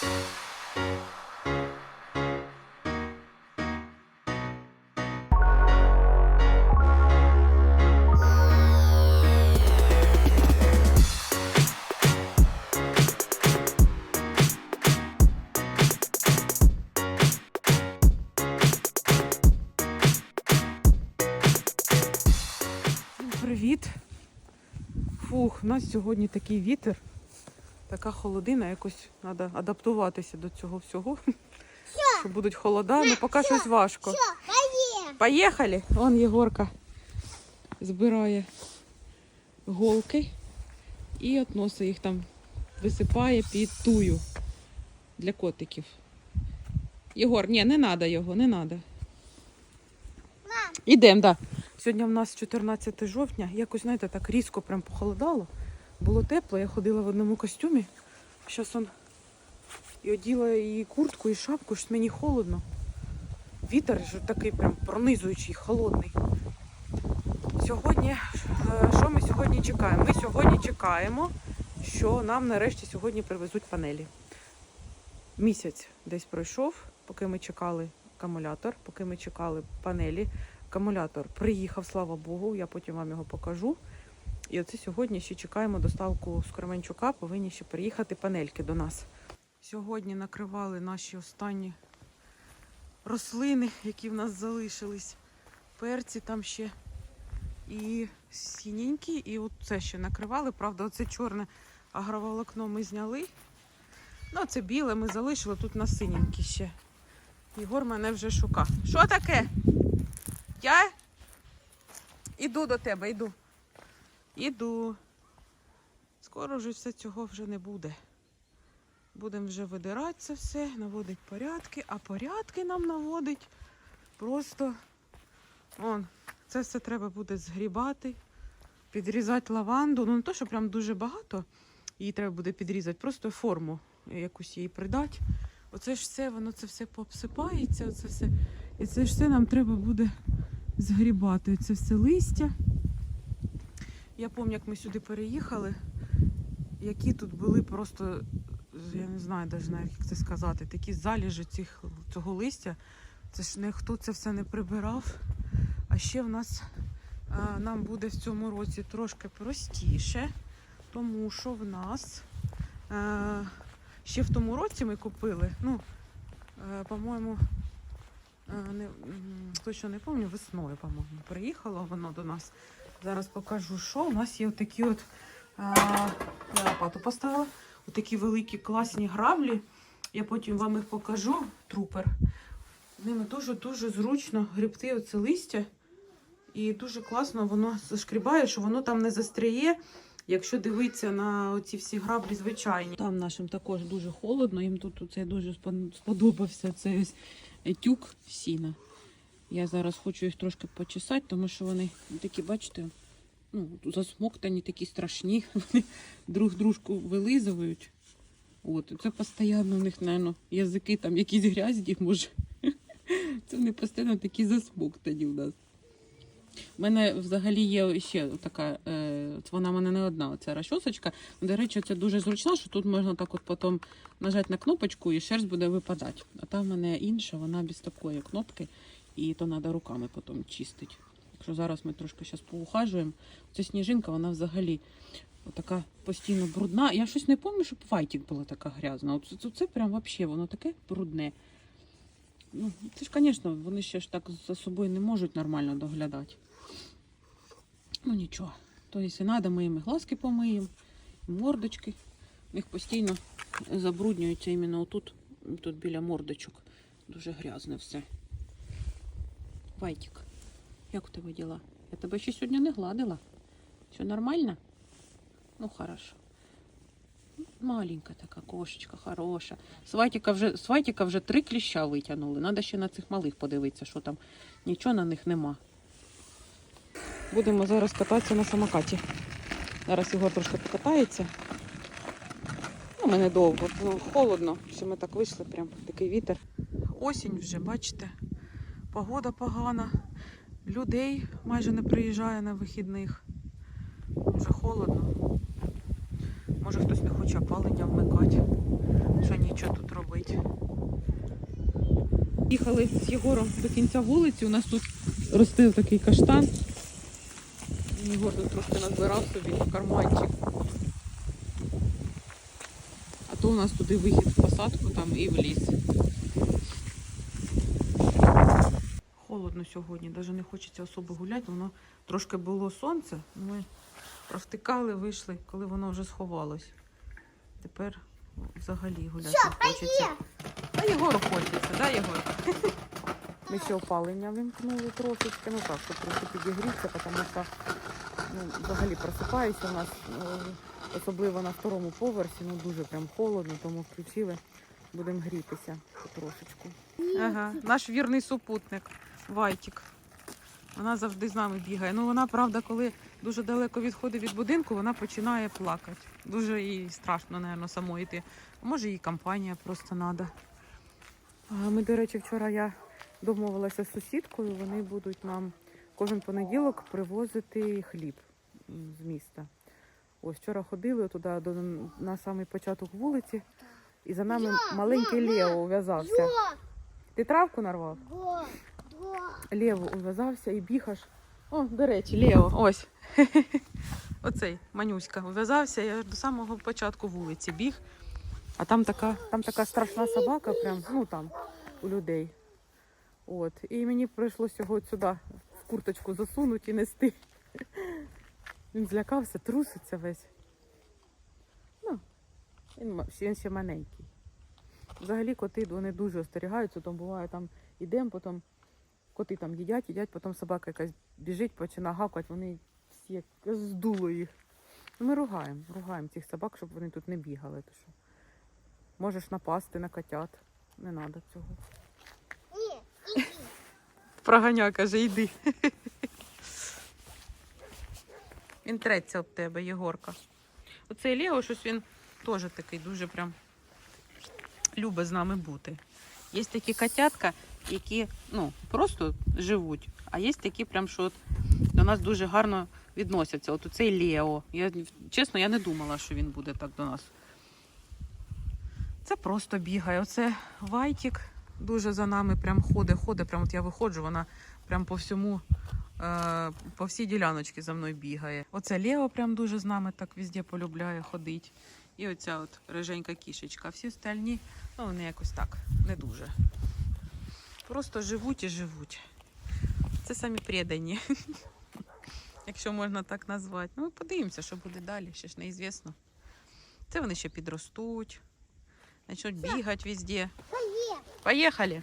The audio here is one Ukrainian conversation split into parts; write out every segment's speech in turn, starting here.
Привіт! Фух, сьогодні такий вітер, така холодина, якось треба адаптуватися до цього всього. Що будуть холода, але поки щось важко. Поїхали! Вон Єгорка збирає голки і относить їх там, висипає під тую для котиків. Єгор, ні, не треба його, не треба. Ідемо, так. Да. Сьогодні в нас 14 жовтня. Якось, знаєте, так різко прям похолодало. Було тепло, я ходила в одному костюмі. Зараз он і оділа і куртку, і шапку, що мені холодно. Вітер ж такий прям пронизуючий, холодний. Сьогодні, е, що ми сьогодні чекаємо? Ми сьогодні чекаємо, що нам нарешті сьогодні привезуть панелі. Місяць десь пройшов, поки ми чекали акумулятор, поки ми чекали панелі. Акумулятор приїхав, слава Богу, я потім вам його покажу. І оце сьогодні ще чекаємо доставку з Кременчука, повинні ще приїхати панельки до нас. Сьогодні накривали наші останні рослини, які в нас залишились. Перці там ще і сіненькі, і це ще накривали. Правда, оце чорне агроволокно ми зняли. Ну, це біле ми залишили, тут на синенькі ще. Єгор мене вже шука. Що таке? Я іду до тебе, іду. Іду. Скоро вже все цього вже не буде. Будемо вже видирати це все, наводить порядки, а порядки нам наводить просто. Вон, це все треба буде згрібати, підрізати лаванду. Ну не то, що прям дуже багато. Її треба буде підрізати, просто форму якусь їй придати. Оце ж все, воно це все пообсипається, оце все. І це ж все нам треба буде згрібати. Це все листя. Я пам'ятаю, як ми сюди переїхали, які тут були просто, я не знаю навіть як це сказати, такі заліжі цих, цього листя. Це ж ніхто це все не прибирав. А ще в нас а, нам буде в цьому році трошки простіше, тому що в нас а, ще в тому році ми купили, ну, а, по-моєму, не, точно не пам'ятаю, весною, по-моєму, приїхало воно до нас. Зараз покажу, що у нас є отакі от я лопату поставила. Отакі великі класні граблі. Я потім вам їх покажу. Трупер. Ними дуже-дуже зручно грібти оце листя. І дуже класно воно зашкрібає, що воно там не застряє, якщо дивитися на оці всі граблі звичайні. Там нашим також дуже холодно, їм тут оце дуже сподобався цей ось тюк сіна. Я зараз хочу їх трошки почесати, тому що вони такі, бачите, ну, засмоктані, такі страшні. Вони друг дружку вилизують. От, це постійно у них, напевно, язики там якісь грязні, може. Це вони постійно такі засмоктані у нас. У мене взагалі є ще така, е, вона в мене не одна, оця розчосочка. До речі, це дуже зручно, що тут можна так от потім нажати на кнопочку і шерсть буде випадати. А там в мене інша, вона без такої кнопки, і то треба руками потім чистити. Якщо зараз ми трошки зараз поухажуємо, ця сніжинка, вона взагалі така постійно брудна. Я щось не пам'ятаю, щоб файтик була така грязна. От це, прям взагалі воно таке брудне. Ну, це ж, звісно, вони ще ж так за собою не можуть нормально доглядати. Ну нічого. То якщо треба, ми їм глазки помиємо, мордочки. В них постійно забруднюється іменно отут, тут біля мордочок. Дуже грязне все. Вайтик, як у тебе діла? Я тебе ще сьогодні не гладила. Все нормально? Ну, хорошо. Маленька така кошечка, хороша. Сватіка вже, сватіка вже три кліща витягнули. Треба ще на цих малих подивитися, що там нічого на них нема. Будемо зараз кататися на самокаті. Зараз його трошки покатається. Ну, ми недовго, холодно, що ми так вийшли, прям такий вітер. Осінь вже, бачите, погода погана. Людей майже не приїжджає на вихідних. Вже холодно. Може хтось не хоче опалення вмикати. Що нічого тут гулять. Їхали з Єгором до кінця вулиці. У нас тут росте такий каштан. Єгор тут трошки назбирав собі в карманчик. А то у нас туди вихід в посадку там і в ліс. Холодно сьогодні, навіть не хочеться особо гуляти. Воно трошки було сонце. Ми провтикали, вийшли, коли воно вже сховалось. Тепер взагалі гуляти не хочеться. А Єгору хочеться, да, Єгор? Ми ще опалення вимкнули трошечки, ну так, щоб трохи підігрітися, тому що ну, взагалі просипаюся у нас, е, особливо на второму поверсі, ну дуже прям холодно, тому включили, будемо грітися потрошечку. Ага, наш вірний супутник, Вайтік. Вона завжди з нами бігає. Ну вона, правда, коли дуже далеко відходить від будинку, вона починає плакати. Дуже їй страшно, напевно, самої йти. Може, їй компанія просто треба. Ми, до речі, вчора я домовилася з сусідкою, вони будуть нам кожен понеділок привозити хліб з міста. Ось вчора ходили туди до, на самий початок вулиці, і за нами маленький Лео ув'язався. Ти травку нарвав? Лево ув'язався і біг аж. О, до речі, Лео, ось. Оцей манюська ув'язався, я до самого початку вулиці біг. А там така, там така страшна собака, прям, ну там, у людей. От. І мені прийшлося його сюди в курточку засунути і нести. Він злякався, труситься весь. Ну, він, він ще маленький. Взагалі коти вони дуже остерігаються, там буває там ідемо, потім коти там їдять, їдять, потім собака якась біжить, починає гавкати, вони всі як здуло їх. Ну, ми ругаємо, ругаємо цих собак, щоб вони тут не бігали. То що. Можеш напасти на котят. Не треба цього. Ні, Проганя, каже, йди. Він треться об тебе, Єгорка. Оцей Лео, щось він теж такий дуже прям любить з нами бути. Є такі котятка, які ну, просто живуть, а є такі, прям, що от до нас дуже гарно відносяться. От оцей Лео. Я, чесно, я не думала, що він буде так до нас. Це просто бігає. Оце Вайтік дуже за нами прям ходить, ходить. Прям от я виходжу, вона прям по всьому, е, по всій діляночці за мною бігає. Оце Лео прям дуже з нами так везде полюбляє ходить. І оця от риженька кішечка. Всі остальні, ну вони якось так, не дуже. Просто живуть і живуть. Це самі предані. Якщо можна так назвати. Ну, подивимося, що буде далі, ще ж неізвісно. Це вони ще підростуть, почнуть бігати везде. Поїхали.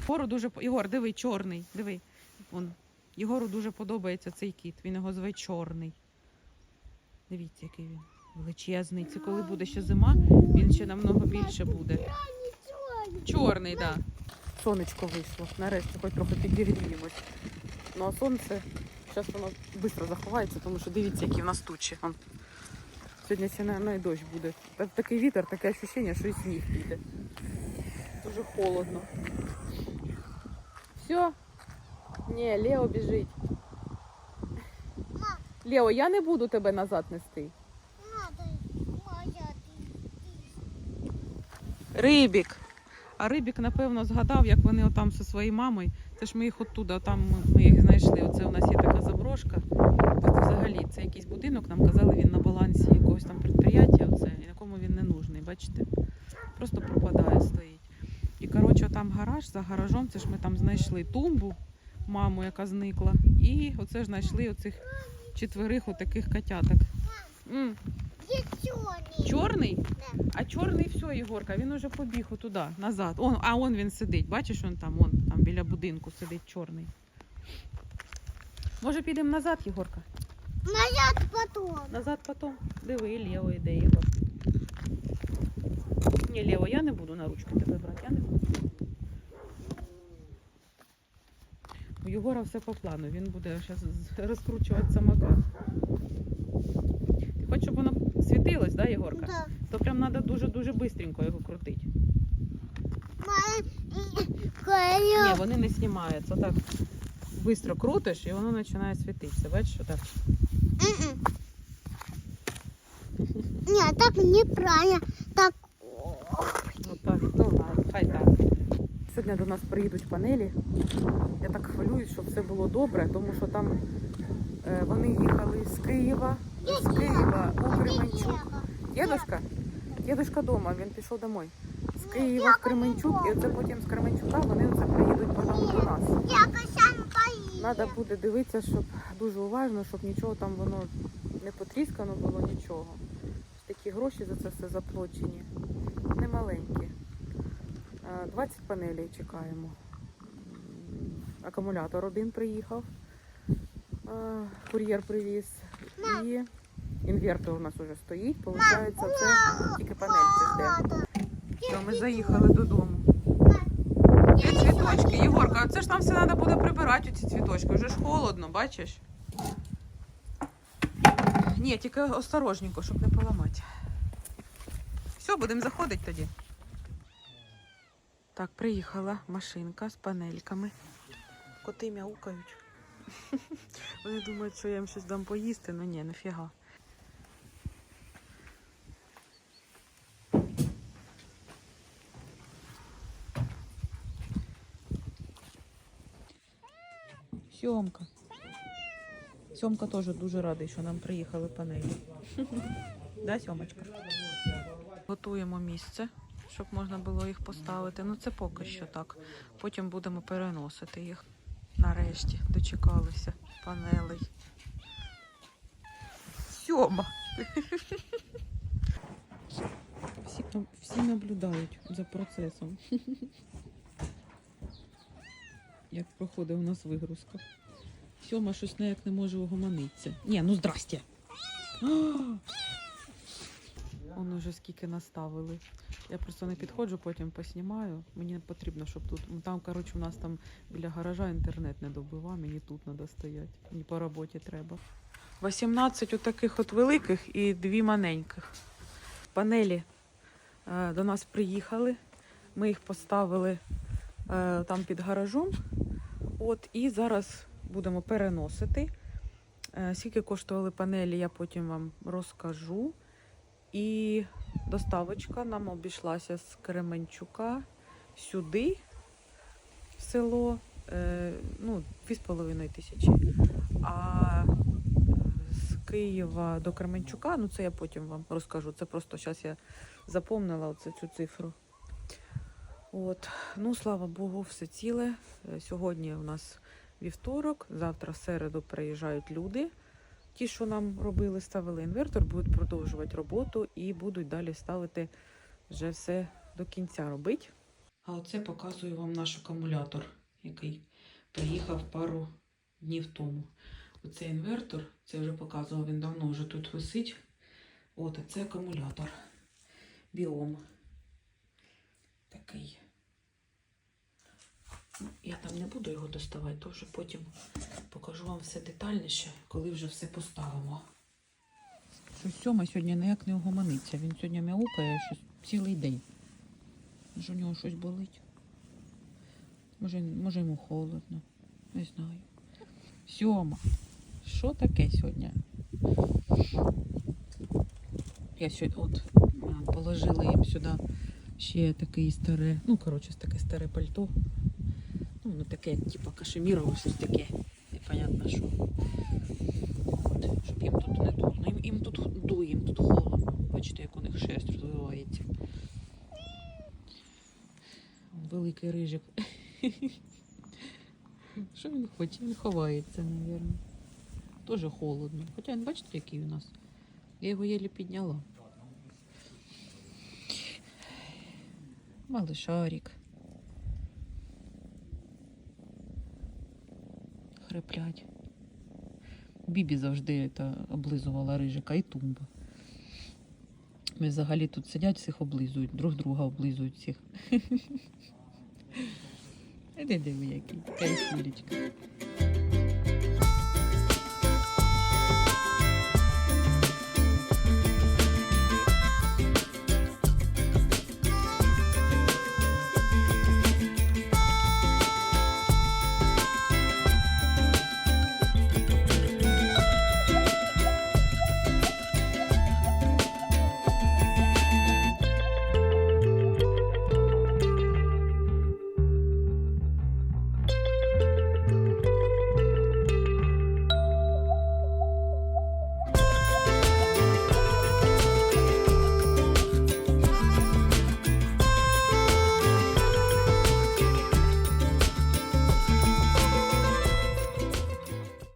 Єгору дуже Єгор, диви, чорний. Диви. Вон. Єгору дуже подобається цей кіт. Він його зве чорний. Дивіться, який він величезний. Це коли буде ще зима, він ще намного більше буде. Чорний, так. Да. Сонечко вийшло. Нарешті хоч трохи підігріємось. Ну а сонце зараз воно швидко заховається, тому що дивіться, які в нас тучі. Вон. Сьогодні ще на, дощ буде. Та- Такий вітер, таке відчуття, що і сніг піде. Дуже холодно. Все? Ні, Лео біжить. Лео, я не буду тебе назад нести. Рибік. А Рибік, напевно, згадав, як вони отам зі своєю мамою. Це ж ми їх оттуда, там ми- їх знайшли. Оце у нас є така заброшка. Тут взагалі це якийсь будинок, нам казали, він на балансі якогось там підприємства, оце, якому він не нужний, бачите? Просто пропадає, стоїть. І коротше, там гараж, за гаражом, це ж ми там знайшли тумбу, маму, яка зникла. І оце ж знайшли оцих четверих отаких котяток. Є чорний. Чорний? А чорний все, Єгорка, він уже побіг туди, назад. Он, а он він сидить. Бачиш, он там, он там біля будинку сидить чорний. Може підемо назад, Єгорка? Моя потом. Назад потім. Диви, і Лео йде Єгор. Ні, Лео, я не буду на ручку тебе брати, я не буду. У Єгора все по плану, він буде зараз розкручувати самокат. Хочеш, щоб воно світилось, да, Єгорка? Да. То прям треба дуже-дуже швидко його крутити. Ні, вони не знімаються. Так швидко крутиш і воно починає світитися. Бачиш, отак. М-м. Ні, так неправильно. Так. Отак. Ну ладно. Сьогодні до нас приїдуть панелі. Я так хвилююсь, щоб все було добре, тому що там е, вони їхали з Києва, з Києва у Кременчук. Дідушка? Дідушка вдома, він пішов домой. З Києва в Кременчук, і оце потім з Кременчука вони оце приїдуть потім до нас. Треба буде дивитися, щоб дуже уважно, щоб нічого там воно не потріскано було, нічого. Такі гроші за це все заплачені. Немаленькі. Е, 20 панелей чекаємо. Акумулятор один приїхав. Кур'єр привіз. І інвертор у нас вже стоїть. Получається, це тільки панельки. Все, ми заїхали додому. Де цвіточки, Єгорка, це ж нам все треба буде прибирати ці цвіточки. Вже ж холодно, бачиш? Ні, тільки осторожненько, щоб не поламати. Все, будемо заходити тоді. Так, приїхала машинка з панельками. Коти мяукають. Вони думають, що я їм щось дам поїсти, ну ні, нафіга. Сьомка. Сьомка теж дуже радий, що нам приїхали панелі. Да, Сьомочка? Готуємо місце, щоб можна було їх поставити. Ну це поки що так. Потім будемо переносити їх. Нарешті дочекалися панелей. Сьома. Всі, всі наблюдають за процесом. Як проходить у нас вигрузка. Сьома щось ніяк не може угомонитися. Ні, ну здрасте. Он уже скільки наставили. Я просто не підходжу, потім поснімаю. Мені потрібно, щоб тут. ну, Там, коротше, у нас там біля гаража інтернет не добива, мені тут треба стояти. Мені по роботі треба. 18 отаких от великих і дві маленьких. Панелі е, до нас приїхали. Ми їх поставили е, там під гаражом. От, і зараз будемо переносити. Е, Скільки коштували панелі, я потім вам розкажу. І доставочка нам обійшлася з Кременчука сюди, в село, е, ну, 2,5 тисячі. А з Києва до Кременчука, ну це я потім вам розкажу. Це просто зараз я запомнила оце цю цифру. От. Ну, слава Богу, все ціле. Е, Сьогодні у нас вівторок, завтра в середу приїжджають люди. Ті, що нам робили, ставили інвертор, будуть продовжувати роботу і будуть далі ставити вже все до кінця робити. А оце показую вам наш акумулятор, який приїхав пару днів тому. Оцей інвертор, це вже показував, він давно вже тут висить. От, це акумулятор. Біом. Такий. Ну, Я там не буду його доставати, то вже потім покажу вам все детальніше, коли вже все поставимо. Щось сьома сьогодні ніяк не угомониться. Він сьогодні мяукає щось цілий день. Може у нього щось болить? Може, може йому холодно. Не знаю. Сьома. Що таке сьогодні? Я сьогодні от положила їм сюди ще таке старе, ну, коротше, таке старе пальто. Ну, таке, типа кашемірове, щось таке. Непонятно що. От, щоб їм тут не дурно. Їм, їм тут дує, їм тут холодно. Бачите, як у них шерсть розвивається. Великий рижик. Що він хоче? Він ховається, мабуть. Тоже холодно. Хоча він бачите, який у нас. Я його єлі підняла. Малишарик. Хриплять. Бібі завжди та, облизувала рижика і тумба. Ми взагалі тут сидять, всіх облизують, друг друга облизують всіх. Диви, який кайфулечка.